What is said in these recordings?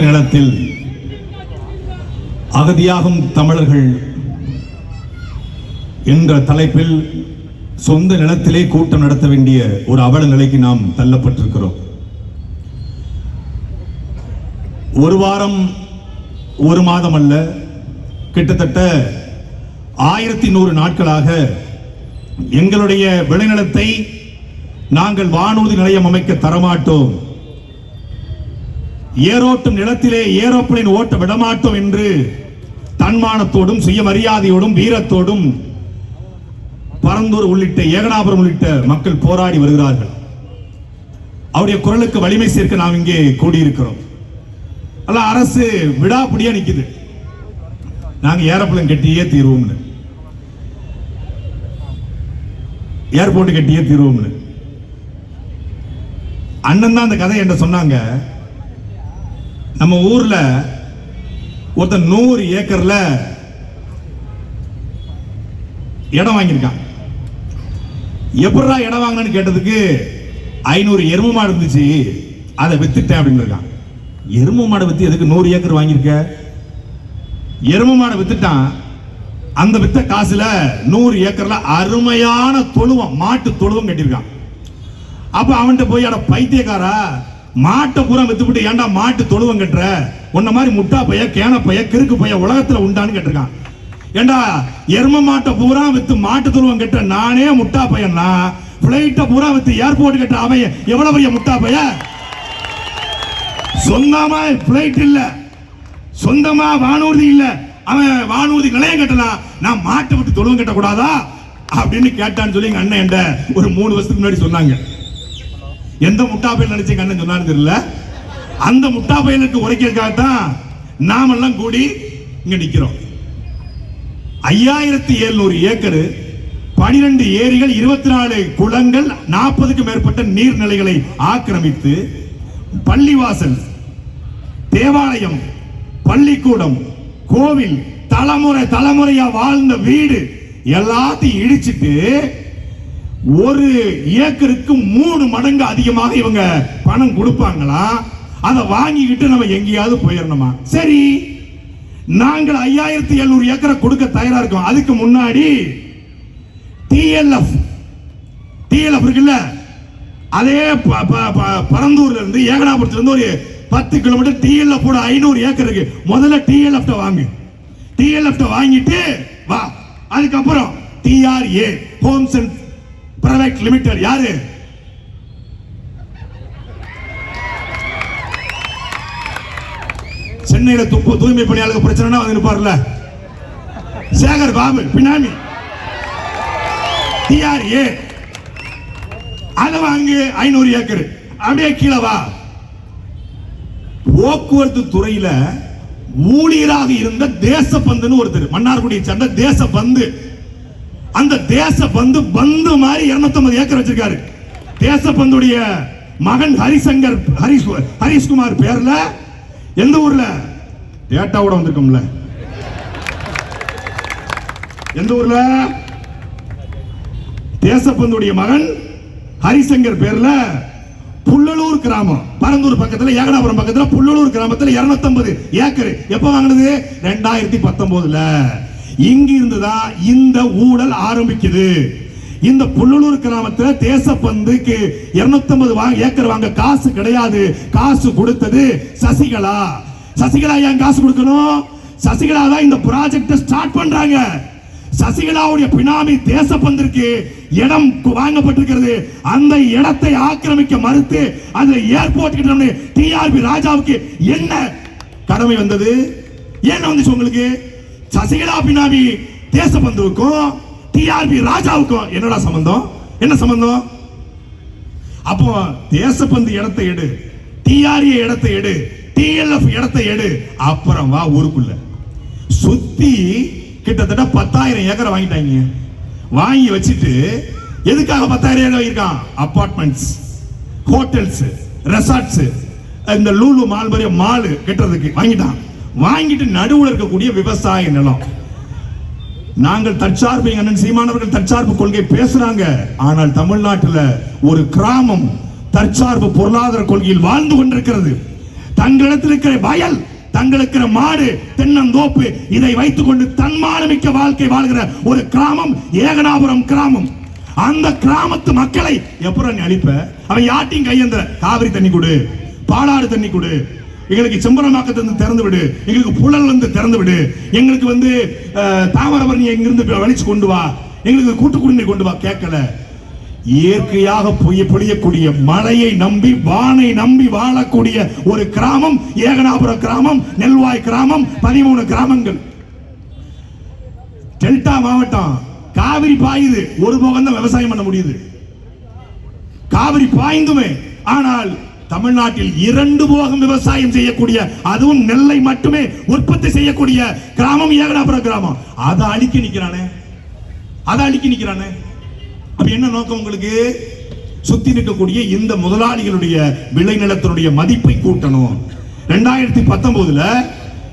நிலத்தில் அகதியாகும் தமிழர்கள் என்ற தலைப்பில் சொந்த நிலத்திலே கூட்டம் நடத்த வேண்டிய ஒரு அவல நிலைக்கு நாம் தள்ளப்பட்டிருக்கிறோம். ஒரு வாரம் ஒரு மாதம் அல்ல கிட்டத்தட்ட ஆயிரத்தி நூறு நாட்களாக எங்களுடைய விளைநிலத்தை நாங்கள் வானூர்தி நிலையம் அமைக்க தரமாட்டோம். ஏரோட்டும் நிலத்திலே ஏரோப்ளேன் ஓட்ட விடமாட்டோம் என்று தன்மானத்தோடும் சுயமரியாதையோடும் வீரத்தோடும் பரந்தூர் உள்ளிட்ட ஏகனாபுரம் உள்ளிட்ட மக்கள் போராடி வருகிறார்கள். அவருடைய குரலுக்கு வலிமை சேர்க்க நாம் இங்கே கூடியிருக்கிறோம். அல்ல அரசு விடாப்பிடியா நிக்குது. நாங்க ஏரோப்ளைன் கட்டியே தீர்வோம்னு. ஏர்போர்ட் கட்டியே தீர்வோம்னு. அண்ணன் தான் அந்த கதை என்கிட்ட சொன்னாங்க. நம்ம ஊர்ல ஒருத்தன் நூறு ஏக்கர்ல இடம் வாங்கியிருக்கான். எப்படா இடம் வாங்கினு கேட்டதுக்கு ஐநூறு எருமை மாடு இருந்துச்சு. அதை வித்துட்டேன் அப்படின்னு இருக்கான். எருமை மாடை வித்து எதுக்கு நூறு ஏக்கர் வாங்கியிருக்க? எருமை மாடை வித்துட்டான். அந்த வித்த காசுல நூறு ஏக்கர்ல அருமையான தொழுவம் மாட்டு தொழுவம் கட்டியிருக்கான். அப்ப அவன்கிட்ட போய் அட பைத்தியக்காரா மாட்டை பூரா வித்துவிட்டு ஏன்டா மாட்டு தொழுவம் கட்டுற? உன்ன மாதிரி முட்டா பைய கேன பைய கிறுக்கு பைய உலகத்துல உண்டான்னு கேட்டிருக்கான். ஏண்டா எரும மாட்டை பூரா வித்து மாட்டு தொழுவம் கட்ட நானே முட்டா பையன்னா? பிளைட்டை பூரா வித்து ஏர்போர்ட் கட்ட அவன் எவ்வளவு பெரிய முட்டா பைய? சொந்தமா பிளைட் இல்ல. சொந்தமா வானூர்தி இல்ல. அவன் வானூர்தி நிலையம் கட்டலாம் நான் மாட்டை விட்டு தொழுவம் கட்டக்கூடாதா? அப்படின்னு கேட்டான்னு சொல்லி எங்க அண்ணன் என்கிட்ட ஒரு மூணு வருஷத்துக்கு முன்னாடி சொன்னாங்க. எந்த முட்டா பையன் நினைச்சு கண்ணன் சொன்னாரு தெரியல. அந்த முட்டா பையனுக்கு உரைக்கிறதுக்காக தான் நாமெல்லாம் கூடி இங்க நிக்கிறோம். ஐயாயிரத்தி எழுநூறு ஏக்கர் பனிரெண்டு ஏரிகள் இருபத்தி நாலு குளங்கள் நாற்பதுக்கு மேற்பட்ட நீர்நிலைகளை ஆக்கிரமித்து பள்ளிவாசல் தேவாலயம் பள்ளிக்கூடம் கோவில் தலைமுறை தலைமுறையா வாழ்ந்த வீடு எல்லாத்தையும் இடிச்சிட்டு ஒரு ஏக்கருக்கு மூணு மடங்கு அதிகமாக இவங்க பணம் கொடுப்பாங்களா? அதை வாங்கிக்கிட்டு நம்ம எங்கேயாவது போயிடணுமா? சரி. நாங்கள் ஐயாயிரத்தி எழுநூறு ஏக்கரை கொடுக்க தயாரா இருக்கோம். அதுக்கு முன்னாடி டிஎல்எஃப் டிஎல்எஃப் இருக்குல்ல? அதே ப- ப- ப- பரந்தூர்ல இருந்து ஏகனாபுரத்துல இருந்து ஒரு பத்து கிலோமீட்டர் டிஎல்எஃப் ஐநூறு ஏக்கர் இருக்கு. முதல்ல டிஎல்எஃப் வாங்கு. டிஎல்எஃப் வாங்கிட்டு வா. அதுக்கப்புறம் DRA homes and private limited யாரு? சென்னையில துப்பு தூய்மை பணியாளர்கள் பிரச்சனை வந்து நிப்பார்ல. சேகர் பாபு பினாமி. டிஆர்ஏ. அதை வாங்கு ஐநூறு ஏக்கர். அப்படியே கீழே வா. போக்குவரத்து துறையில ஊழியராக இருந்த தேசபந்துன்னு ஒருத்தர் மன்னார்குடியை சேர்ந்த தேசபந்து அந்த தேச பந்து பந்து மாதிரி 250 ஏக்கர் வச்சிருக்காரு. தேசப்பந்துடைய மகன் ஹரிசங்கர் ஹரிஷ் ஹரிஷ்குமார் பேர்ல எந்த ஊர்ல? டேட்டாவோட வந்திருக்கோம்ல. எந்த ஊர்ல? தேசப்பந்துடைய மகன் ஹரிசங்கர் பேர்ல புள்ளலூர் கிராமம். பரந்தூர் பக்கத்துல ஏகனாபுரம் பக்கத்துல புள்ளலூர் கிராமத்துல 250 ஏக்கர். எப்ப வாங்கினது? ரெண்டாயிரத்தி பத்தொன்பதுல இங்கிருந்து தான் இந்த ஊழல் ஆரம்பிக்குது. இந்த புள்ளலூர் கிராமத்தில் தேசப்பந்துக்கு 250 வாங்க ஏக்கர் வாங்க காசு கிடையாது. காசு கொடுத்தது சசிகலா. சசிகலா ஏன் காசு கொடுக்கணும்? சசிகலா தான் இந்த ப்ராஜெக்ட் ஸ்டார்ட் பண்றாங்க. சசிகலாவுடைய பினாமி தேசப்பந்திற்கு இடம் வாங்கப்பட்டிருக்கிறது. அந்த இடத்தை ஆக்கிரமிக்க மறுத்து அந்த ஏர்போர்ட் கிட்ட டிஆர்பி ராஜாவுக்கு என்ன கடமை வந்தது? என்ன வந்துச்சு உங்களுக்கு? சசிகலா பினாமி தேசபந்துவுக்கும் டிஆர்பி ராஜாவுக்கும் என்னடா சம்பந்தம்? என்ன சம்பந்தம்? அப்போ தேசப்பந்து இடத்தை எடு டிஆர்ஏ இடத்தை எடு டிஎல்எஃப் இடத்தை எடு அப்புறம் வா ஊருக்குள்ள. சுத்தி கிட்டத்தட்ட பத்தாயிரம் ஏக்கரை வாங்கிட்டாங்க வாங்கி வச்சுட்டு எதுக்காக பத்தாயிரம் ஏக்கர் வாங்கியிருக்கான்? அப்பார்ட்மெண்ட்ஸ் ஹோட்டல்ஸ் ரெசார்ட்ஸ் இந்த லூலு மால் மாதிரி மாலு கட்டுறதுக்கு வாங்கிட்டான். வாங்கிட்டு நடுவுல இருக்கக்கூடிய விவசாய நிலம். நாங்கள் தற்சார்பு அண்ணன் சீமானவர்கள் தற்சார்பு கொள்கை பேசுறாங்க. ஆனால் தமிழ்நாட்டில் ஒரு கிராமம் தற்சார்பு பொருளாதார கொள்கையில் வாழ்ந்து கொண்டிருக்கிறது. தங்களிடத்தில் இருக்கிற வயல் தங்களுக்கு மாடு தென்னந்தோப்பு இதை வைத்துக் கொண்டு தன்மானமிக்க வாழ்க்கை வாழ்கிற ஒரு கிராமம் ஏகனாபுரம் கிராமம். அந்த கிராமத்து மக்களை எப்பறம் நீ அழிப்ப? அவன் யாட்டையும் கையேந்த காவிரி தண்ணி கொடு பாலாறு தண்ணி கொடு எங்களுக்கு செம்பரமாக்கத்தை வந்து திறந்து விடு எங்களுக்கு புழல் வந்து திறந்து விடு எங்களுக்கு வந்து அஹ், தாமிரபரணி எங்கிருந்து வலிச்சு கொண்டு வா. எங்களுக்கு கூட்டு குடிநீர் கொண்டு வா கேட்கல. இயற்கையாக பொய்ய பொழியக்கூடிய மழையை நம்பி வானை நம்பி வாழக்கூடிய ஒரு கிராமம் ஏகனாபுர கிராமம் நெல்வாய் கிராமம் பதிமூணு கிராமங்கள். டெல்டா மாவட்டம் காவிரி பாயுது. ஒரு போகம் தான் விவசாயம் பண்ண முடியுது. காவிரி பாய்ந்துமே. ஆனால் தமிழ்நாட்டில் இரண்டு போகம் விவசாயம் செய்யக்கூடிய அதுவும் நெல்லை மட்டுமே உற்பத்தி செய்யக்கூடிய கிராமம் ஏகனாபுரம் கிராமம். அதை அழிக்க நிக்கிறானே. அதை அழிக்க நிக்கிறானே. அப்ப என்ன நோக்கம் உங்களுக்கு? சுத்தி நிற்கக்கூடிய இந்த முதலாளிகளுடைய விளைநிலத்தினுடைய மதிப்பை கூட்டணும். ரெண்டாயிரத்தி பத்தொன்பதுல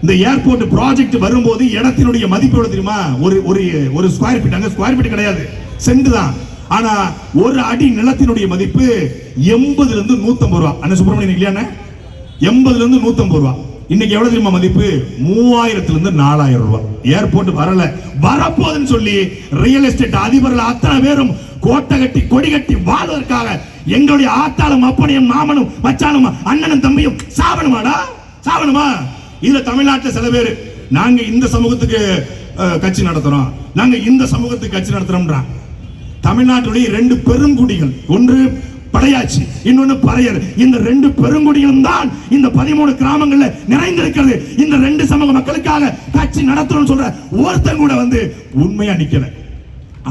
இந்த ஏர்போர்ட் ப்ராஜெக்ட் வரும்போது இடத்தினுடைய மதிப்பு எவ்வளவு தெரியுமா? ஒரு ஒரு ஒரு ஸ்கொயர் ஃபீட் அங்க ஸ்கொயர் ஃபீட் கிடையாது. சென்ட் தான். ஆனா ஒரு அடி நிலத்தினுடைய மதிப்பு எண்பதுல இருந்து நூத்தம்பது ரூபா. அண்ணன் சுப்பிரமணியன் இல்லையா எண்பதுல இருந்து நூத்தம்பது ரூபா. இன்னைக்கு எவ்வளவு தெரியுமா மதிப்பு? மூவாயிரத்துல இருந்து நாலாயிரம் ரூபாய் ஏர்போர்ட் வரல. வரப்போகுதுன்னு சொல்லி ரியல் எஸ்டேட் அதிபர்கள் அத்தனை பேரும் கோட்டை கட்டி கொடி கட்டி வாழ்வதற்காக எங்களுடைய ஆத்தாளும் அப்பனையும் மாமனும் மச்சானும் அண்ணனும் தம்பியும் சாவணுமாடா? சாவணுமா? இதுல தமிழ்நாட்டுல சில பேர் நாங்க இந்த சமூகத்துக்கு அஹ், கட்சி நடத்துறோம். நாங்க இந்த சமூகத்துக்கு கட்சி நடத்துறோம்ன்றான் தமிழ்நாட்டுடைய ரெண்டு பெருங்குடிகள். ஒன்று படையாச்சி இன்னொன்னு பறையர். இந்த ரெண்டு பெருங்குடிகளும் தான் இந்த பதிமூணு கிராமங்கள்ல நிறைந்திருக்கிறது. இந்த ரெண்டு சமூக மக்களுக்காக கட்சி நடத்துறோம்னு சொல்ற ஒருத்தன் கூட வந்து உண்மையா நிக்கல.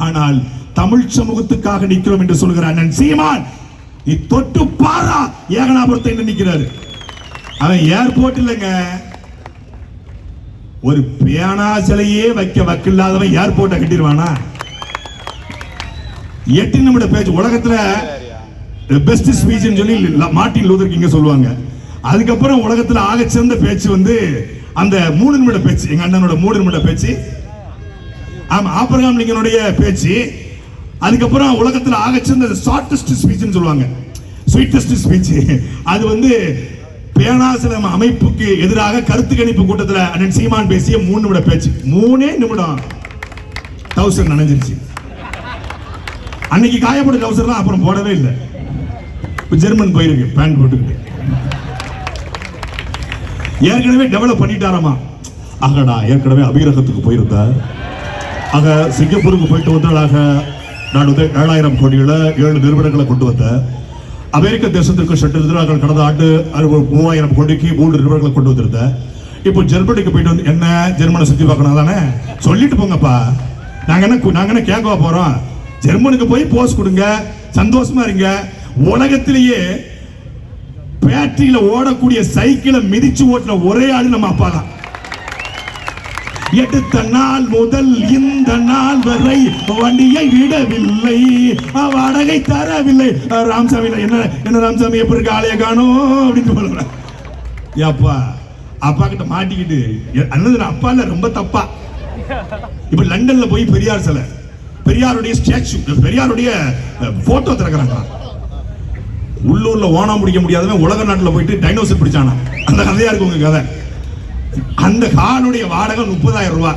ஆனால் தமிழ் சமூகத்துக்காக நிற்கிறோம் என்று சொல்கிற அண்ணன் சீமான் நீ தொட்டு பாரா ஏகனாபுரத்தை என்று நிற்கிறாரு அவன் ஏர்போர்ட் இல்லைங்க. ஒரு பேனா சிலையே வைக்க வக்கில்லாதவன் ஏர்போர்ட்டை கட்டிடுவானா? எட்டு நிமிட பேச்சு. உலகத்துல பெஸ்ட் ஸ்பீச் சொல்லி மார்ட்டின் லூதர் கிங்க சொல்லுவாங்க. அதுக்கப்புறம் உலகத்துல ஆகச்சிறந்த பேச்சு வந்து அந்த மூணு நிமிட பேச்சு எங்க அண்ணனோட மூணு நிமிட பேச்சு. ஆமா ஆபிரகாம் லிங்கனுடைய பேச்சு. அதுக்கப்புறம் உலகத்துல ஆகச்சிறந்த ஷார்டஸ்ட் ஸ்பீச்னு சொல்லுவாங்க. ஸ்வீட்டஸ்ட் ஸ்பீச் அது வந்து பேனாசிரம் அமைப்புக்கு எதிராக கருத்து கணிப்பு கூட்டத்தில் அண்ணன் சீமான் பேசிய மூணு நிமிட பேச்சு. மூணே நிமிடம். தௌசண்ட் நினைஞ்சிருச்சு. அன்னைக்கு காயப்பட்ட டவுசர்லாம் அப்புறம் போடவே இல்லை. இப்போ ஜெர்மன் போயிருக்கு பேண்ட் போட்டுக்கிட்டு. ஏற்கனவே டெவலப் பண்ணிட்டாராமா? ஆகடா ஏற்கனவே அபிரகத்துக்கு போயிருந்தா ஆக சிங்கப்பூருக்கு போயிட்டு வந்ததாக நான் வந்து ஏழாயிரம் கோடியில் ஏழு நிறுவனங்களை கொண்டு வந்தேன் அமெரிக்க தேசத்திற்கு சென்றிருந்து நாங்கள் கடந்த ஆண்டு அறுபது மூவாயிரம் கோடிக்கு மூன்று நிறுவனங்களை கொண்டு வந்திருந்தேன் இப்போ ஜெர்மனிக்கு போயிட்டு வந்து என்ன ஜெர்மனை சுற்றி பார்க்கணும் தானே சொல்லிட்டு போங்கப்பா. நாங்கள் என்ன கு- என்ன கேட்கவா போகிறோம் ஜெர்மனுக்கு போய் போஸ் கொடுங்க சந்தோஷமா இருங்க. உலகத்திலேயே பேட்டரியில ஓடக்கூடிய சைக்கிளை மிதிச்சு ஓட்டின ஒரே ஆள் நம்ம அப்பா தான். எடுத்த நாள் முதல் இந்த நாள் வரை வண்டியை விடவில்லை. வாடகை தரவில்லை. ராமசாமி என்ன என்ன ராமசாமி எப்படி இருக்க ஆலய காணும் அப்படின்னு சொல்றேன். ஏப்பா அப்பா கிட்ட மாட்டிக்கிட்டு எ- அண்ணன் அப்பா இல்ல ரொம்ப தப்பா. இப்ப லண்டன்ல போய் பெரியார் சிலை. பெரியாருடைய ஸ்டாச்சு பெரியாருடைய போட்டோ திறக்கிறாங்க. உள்ளூர்ல ஓணம் பிடிக்க முடியாதவன் உலக நாட்டில் போயிட்டு டைனோசர் பிடிச்சானா? அந்த கதையா இருக்கு உங்க கதை. அந்த காலுடைய வாடகை முப்பதாயிரம் ரூபாய்.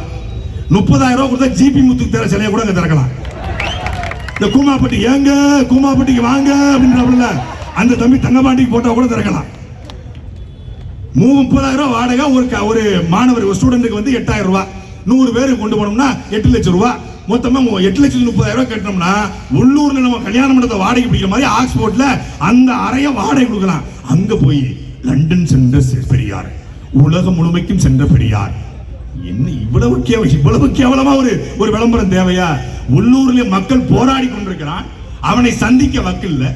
முப்பதாயிரம் ரூபாய் கொடுத்தா ஜிபி முத்துக்கு தேர சிலையை கூட அங்கே திறக்கலாம். இந்த கூமாப்பட்டி ஏங்க கூமாப்பட்டிக்கு வாங்க அப்படின்றவங்கள அந்த தம்பி தங்கபாண்டிக்கு போட்டா கூட திறக்கலாம். மூ முப்பதாயிரம் ரூபாய் வாடகை ஒரு க- ஒரு மாணவர் ஒரு ஸ்டூடெண்ட்டுக்கு வந்து எட்டாயிரம் ரூபாய். நூறு பேருக்கு கொண்டு போனோம்னா எட்டு லட்சம் ரூபாய். மொத்தமாக எட்டு லட்சத்தி முப்பதாயிரம் ரூபாய் கட்டினோம்னா உள்ளூரில் நம்ம கல்யாண மண்டபத்தை வாடகை பிடிக்கிற மாதிரி ஆக்ஸ்போர்ட்டில் அந்த அறையை வாடகை கொடுக்கலாம். அங்கே போய் லண்டன் சென்ற செ- பெரியார். உலகம் முழுமைக்கும் சென்ற பெரியார். என்ன இவ்வளவு கேவ இவ்வளவு கேவலமா ஒரு ஒரு விளம்பரம் தேவையா? உள்ளூர்ல மக்கள் போராடி கொண்டிருக்கிறான். அவனை சந்திக்க வக்கில்ல.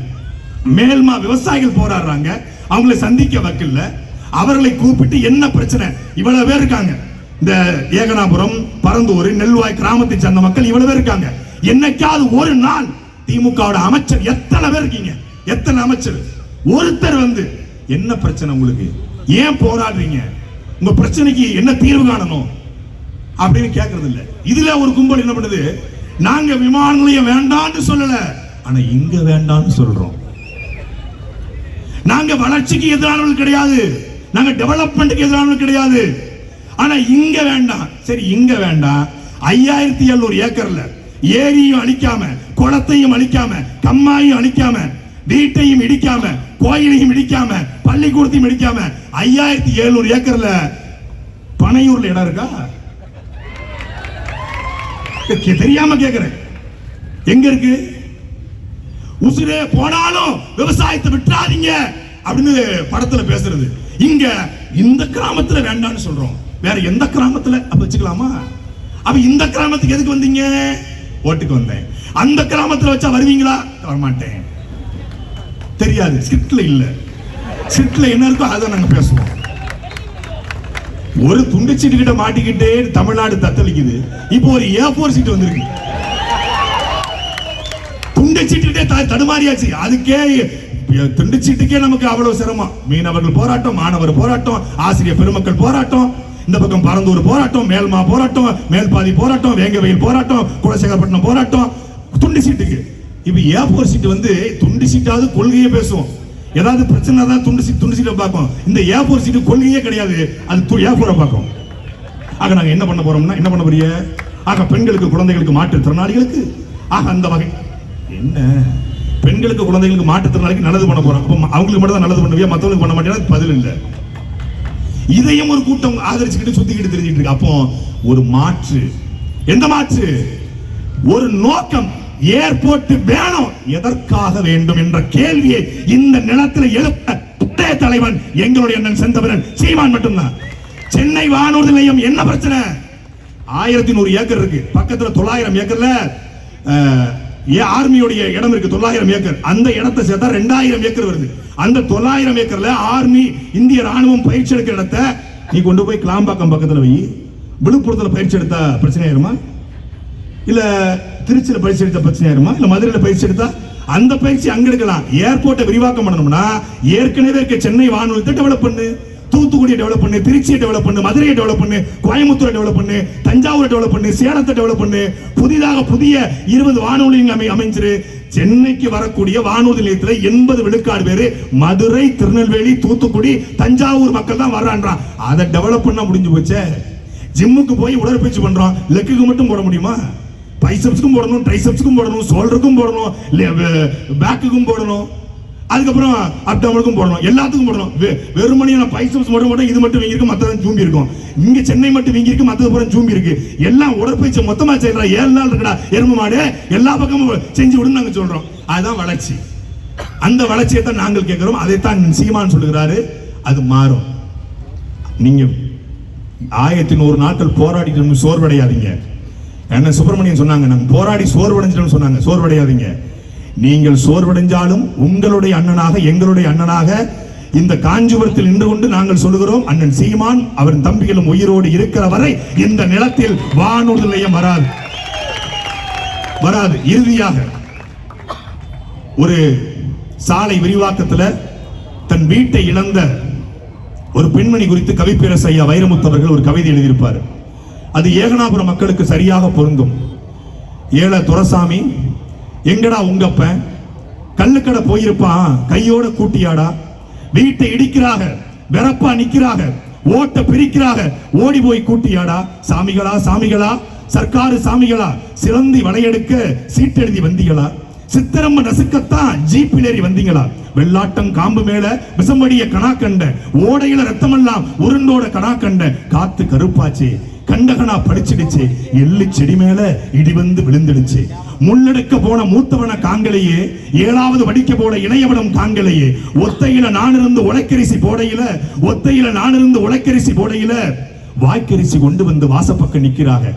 மேல்மா விவசாயிகள் போராடுறாங்க. அவங்களை சந்திக்க வக்கில்ல. அவர்களை கூப்பிட்டு என்ன பிரச்சனை? இவ்வளவு பேர் இருக்காங்க. இந்த ஏகனாபுரம் பரந்தூர் நெல்வாய் கிராமத்தை சேர்ந்த மக்கள் இவ்வளவு பேர் இருக்காங்க. என்னைக்காவது ஒரு நாள் திமுகவோட அமைச்சர் எத்தனை பேர் இருக்கீங்க? எத்தனை அமைச்சர்? ஒருத்தர் வந்து என்ன பிரச்சனை உங்களுக்கு? ஏன் போராடுறீங்க? உங்க பிரச்சனைக்கு என்ன தீர்வு காணணும்? அப்படின்னு கேட்கறது இல்ல இதுல ஒரு கும்பல் என்ன பண்ணுது? நாங்க விமான நிலையம் வேண்டாம்னு சொல்லல. ஆனா இங்க வேண்டாம்னு சொல்றோம். நாங்க வளர்ச்சிக்கு எதிரானவர்கள் கிடையாது. நாங்க டெவலப்மெண்ட்டுக்கு எதிரானவர்கள் கிடையாது. ஆனா இங்க வேண்டாம் சரி இங்க வேண்டாம் ஐயாயிரத்தி எழுநூறு ஏக்கர்ல ஏரியும் அழிக்காம குளத்தையும் அழிக்காம கம்மாயும் அழிக்காம வீட்டையும் இடிக்காம கோயிலையும் இடிக்காம பள்ளிக்கூடத்தையும் இடிக்காம ஐயாயிரத்தி எழுநூறு ஏக்கர்ல பனையூர்ல இடம் இருக்கா? தெரியாம கேக்குறேன். எங்க இருக்கு? உசுரே போனாலும் விவசாயத்தை விட்டுறாதீங்க அப்படின்னு படத்துல பேசுறது. இங்க இந்த கிராமத்துல வேண்டாம்னு சொல்றோம். வேற எந்த கிராமத்துல? அப்ப வச்சுக்கலாமா? அப்ப இந்த கிராமத்துக்கு எதுக்கு வந்தீங்க? ஓட்டுக்கு வந்தேன். அந்த கிராமத்துல வச்சா வருவீங்களா? வரமாட்டேன். தெரியாது. ஸ்கிரிப்ட்ல இல்ல. ஸ்கிரிப்ட்ல என்ன இருக்கோ அதை நாங்க பேசுவோம். ஒரு துண்டு சீட்டு கிட்ட மாட்டிக்கிட்டே தமிழ்நாடு தத்தளிக்குது. இப்போ ஒரு ஏ போர் சீட்டு வந்திருக்கு. துண்டு சீட்டுக்கிட்டே தடுமாறியாச்சு. அதுக்கே துண்டு சீட்டுக்கே நமக்கு அவ்வளவு சிரமம். மீனவர்கள் போராட்டம் மாணவர் போராட்டம் ஆசிரியர் பெருமக்கள் போராட்டம். இந்த பக்கம் பரந்தூர் போராட்டம் மேல்மா போராட்டம் மேல்பாதி போராட்டம் வேங்கவயல் போராட்டம் குலசேகரப்பட்டினம் போராட்டம். துண்டு சீட்டுக்கு. இப்போ ஏ போர் சீட்டு வந்து துண்டு சீட்டாவது கொள்கையை பேசுவோம். ஏதாவது பிரச்சனை தான் துண்டு சீட் துண்டு சீட்டை பார்க்கும். இந்த ஏ போர் சீட்டு கொள்கையே கிடையாது. அது ஏ போரை பார்க்கும். ஆக நாங்கள் என்ன பண்ண போறோம்னா என்ன பண்ண போறிய ஆக பெண்களுக்கு குழந்தைகளுக்கு மாற்றுத்திறனாளிகளுக்கு ஆக அந்த வகை. என்ன? பெண்களுக்கு குழந்தைகளுக்கு மாற்றுத்திறனாளிக்கு நல்லது பண்ண போறோம். அப்போ அவங்களுக்கு மட்டும் தான் நல்லது பண்ணுவியா? மற்றவங்களுக்கு பண்ண மாட்டேன்னா பதில் இல்லை. இதையும் ஒரு கூட்டம் ஆதரிச்சுக்கிட்டு சுத்திக்கிட்டு தெரிஞ்சுட்டு இருக்கு. அப்போ ஒரு மாற்று. எந்த மாற்று? ஒரு நோக்கம். ஏர்போர்ட் வேணும். எதற்காக வேண்டும் என்ற கேள்வியை இந்த நிலத்தில் எழுப்ப. ஒரே தலைவன் எங்களுடைய அண்ணன் செந்தவரன் சீமான் மட்டும்தான். சென்னை வானூர்தி நிலையம் என்ன பிரச்சனை? ஆயிரத்தி நூறு ஏக்கர் இருக்கு. பக்கத்துல தொள்ளாயிரம் ஏக்கர்ல ஏன் ஆர்மியுடைய ஆர்மியோடைய இடம் இருக்கு தொள்ளாயிரம் ஏக்கர். அந்த இடத்தை சேர்த்தா ரெண்டாயிரம் ஏக்கர் வருது. அந்த தொள்ளாயிரம் ஏக்கர்ல ஆர்மி இந்திய ராணுவம் பயிற்சி எடுக்கிற இடத்த நீ கொண்டு போய் கிளாம்பாக்கம் பக்கத்தில் போய் விழுப்புரத்தில் பயிற்சி எடுத்தா பிரச்சனை ஆயிருமா? இல்ல திருச்சியில் பயிற்சி எடுத்த பிரச்சனை ஆயிருமா? இல்ல மதுரையில் பயிற்சி எடுத்தா? அந்த பயிற்சி அங்க எடுக்கலாம். ஏர்போர்ட்டை விரிவாக்கம் பண்ணணும்னா ஏற்கனவே இருக்க சென்னை வானொலி டெவலப் பண்ணு. தூத்துக்குடியை டெவலப் பண்ணு திருச்சியை டெவலப் பண்ணு மதுரையை டெவலப் பண்ணு கோயம்புத்தூரை டெவலப் பண்ணு தஞ்சாவூரை டெவலப் பண்ணு சேலத்தை டெவலப் பண்ணு. புதிதாக புதிய இருபது வானொலி அமை அமைஞ்சிரு. சென்னைக்கு வரக்கூடிய வானூர்தி நிலையத்தில் எண்பது விழுக்காடு பேரு மதுரை திருநெல்வேலி தூத்துக்குடி தஞ்சாவூர் மக்கள் தான் வர்றான்றான் அதை டெவலப் பண்ண முடிஞ்சு போச்சே. ஜிம்முக்கு போய் உடற்பயிற்சி பண்றோம். லெக்குக்கு மட்டும் போட முடியுமா? பைசப்ஸ்க்கும் போடணும் ட்ரைசப்ஸ்க்கும் போடணும் ஷோல்டருக்கும் போடணும் பேக்குக்கும் போடணும். அதுக்கப்புறம் அப்டவுனுக்கும் போடணும். எல்லாத்துக்கும் போடணும். வெ- வெறுமனே நான் பைசப்ஸ் மட்டும் மட்டும் இது மட்டும் வீங்கிருக்கு மத்ததான் ஜூம்பி இருக்கும். இங்கே சென்னை மட்டும் வீங்கிருக்கு மற்றது பூரா ஜூம்பி இருக்கு. எல்லாம் உடற்பயிற்சி மொத்தமா செய்யறா. ஏழு நாள் இருக்கடா. எருமை மாடு எல்லா பக்கமும் செஞ்சு விடுன்னு நாங்கள் சொல்றோம். அதுதான் வளர்ச்சி. அந்த வளர்ச்சியை தான் நாங்கள் கேட்கிறோம். அதைத்தான் சீமான் சொல்லுகிறாரு. அது மாறும். நீங்க ஆயிரத்தி நூறு நாட்கள் போராடிட்டு சோர்வடையாதீங்க. என்ன சுப்பிரமணியன் சொன்னாங்க நாங்கள் போராடி சோர்வடைஞ்சிட்டோம்னு சொன்னாங்க. சோர்வடையாதீங்க. நீங்கள் சோர்வடைஞ்சாலும் உங்களுடைய அண்ணனாக எங்களுடைய அண்ணனாக இந்த காஞ்சிபுரத்தில் நின்று கொண்டு நாங்கள் சொல்லுகிறோம் அண்ணன் சீமான் அவரின் தம்பிகளும் உயிரோடு இருக்கிற வரை இந்த நிலத்தில் வானூர்தி நிலையம் வராது. வராது. இறுதியாக ஒரு சாலை விரிவாக்கத்துல தன் வீட்டை இழந்த ஒரு பெண்மணி குறித்து கவிப்பேரசு ஐயா வைரமுத்து அவர்கள் ஒரு கவிதை எழுதியிருப்பார். அது ஏகனாபுரம் மக்களுக்கு சரியாக பொருந்தும். ஏழ துரசாமி எங்கடா உங்கப்ப? கல்லுக்கடை போயிருப்பான் கையோட கூட்டியாடா. வீட்டை இடிக்கிறாக வெறப்பா நிக்கிறாக ஓட்ட பிரிக்கிறாக ஓடி போய் கூட்டியாடா. சாமிகளா சாமிகளா சர்க்காரு சாமிகளா சிறந்தி வளையெடுக்க சீட்டெழுதி வந்தீங்களா? சித்திரம்ப நசுக்கத்தான் ஜீப்பில் ஏறி வந்தீங்களா? வெள்ளாட்டம் காம்பு மேல விசம்படிய கணா கண்ட ஓடையில ரத்தமெல்லாம் உருண்டோட கணா கண்ட காத்து கருப்பாச்சு. கண்டகனா படிச்சிடுச்சு எள்ளு செடி மேல இடி வந்து விழுந்துடுச்சு. முள்ளெடுக்க போன மூத்தவன காங்கலையே ஏழாவது வடிக்க போன இணையவனம் காங்கலையே ஒத்தையில நான் இருந்து உலக்கரிசி போடையில ஒத்தையில நான் இருந்து உலக்கரிசி போடையில வாய்க்கரிசி கொண்டு வந்து வாசப்பக்கம் நிக்கிறாங்க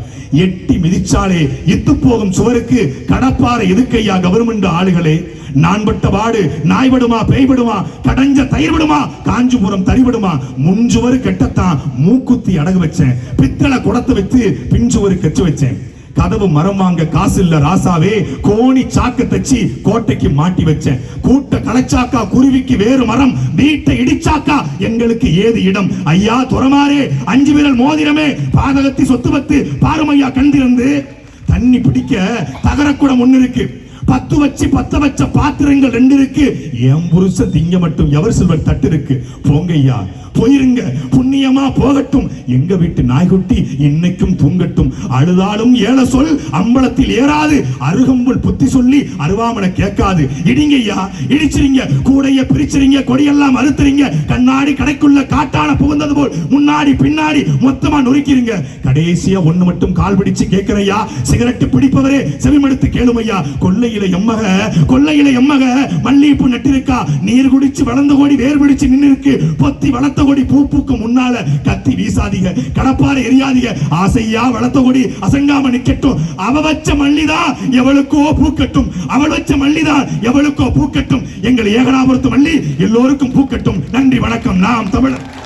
எட்டி மிதிச்சாலே இத்து போகும் சுவருக்கு கடப்பாறை எதுக்கையா கவர்மெண்ட் ஆளுகளே. நான் பட்ட பாடு நாய்படுமா பேய்படுமா கடைஞ்ச தயிர்படுமா காஞ்சிபுரம் தறிபடுமா முன்சுவரு கெட்டத்தான் மூக்குத்தி அடகு வச்சேன். பித்தளை குடத்தை வச்சு பின்சுவரு கச்சு வச்சேன். கதவு மரம் வாங்க காசு இல்ல ராசாவே கோணி சாக்கு தச்சு கோட்டைக்கு மாட்டி வச்சேன். கூட்ட கலைச்சாக்கா குருவிக்கு வேறு மரம் வீட்டை இடிச்சாக்கா எங்களுக்கு ஏது இடம்? ஐயா துறமாரே அஞ்சு விரல் மோதிரமே பாதகத்தி சொத்து பத்து பாருமையா கண்டிருந்து தண்ணி பிடிக்க தகரக்குடம் ஒண்ணு இருக்கு. பத்து வச்சு பத்த வச்ச பாத்திரங்கள் ரெண்டு இருக்கு. என் புருஷ திங்க மட்டும் எவர் செல்வர் தட்டு இருக்கு. போங்கய்யா போயிருங்க. புண்ணியமா போகட்டும். எங்க வீட்டு நாய்க்குட்டி இன்னைக்கும் தூங்கட்டும். அழுதாலும் ஏல சொல் அம்பலத்தில் ஏறாது. அருகம்புல் புத்தி சொல்லி அருவாமனை கேட்காது. இடிங்கய்யா இடிச்சிருங்க. கூடைய பிரிச்சிருங்க. கொடியெல்லாம் அறுத்துறீங்க கண்ணாடி கடைக்குள்ள காட்டான புகுந்தது போல் முன்னாடி பின்னாடி மொத்தமா நொறுக்கிறீங்க கடைசியா ஒண்ணு மட்டும் கால் பிடிச்சு கேட்கிறையா சிகரெட் பிடிப்பவரே செவிமடுத்து கேளுமையா. கொல்லையில எம்மக கொல்லையில எம்மக. மல்லிகைப்பூ நட்டிருக்கா. நீர் குடிச்சு வளர்ந்து கோடி வேர் பிடிச்சு நின்னு இருக்கு பொத்தி வளர்த்த கொடி பூ பூக்கும் முன்னால கத்தி வீசாதீங்க கடப்பார எரியாதீங்க. ஆசையா வளர்த்த கொடி அசங்காம நிக்கட்டும். அவ வச்ச மல்லிதான் எவளுக்கோ பூக்கட்டும் அவள் வச்ச மல்லிதான் எவளுக்கோ பூக்கட்டும் எங்கள் ஏகனாபுரத்து மல்லி எல்லோருக்கும் பூக்கட்டும் நன்றி வணக்கம். நாம் தமிழர்.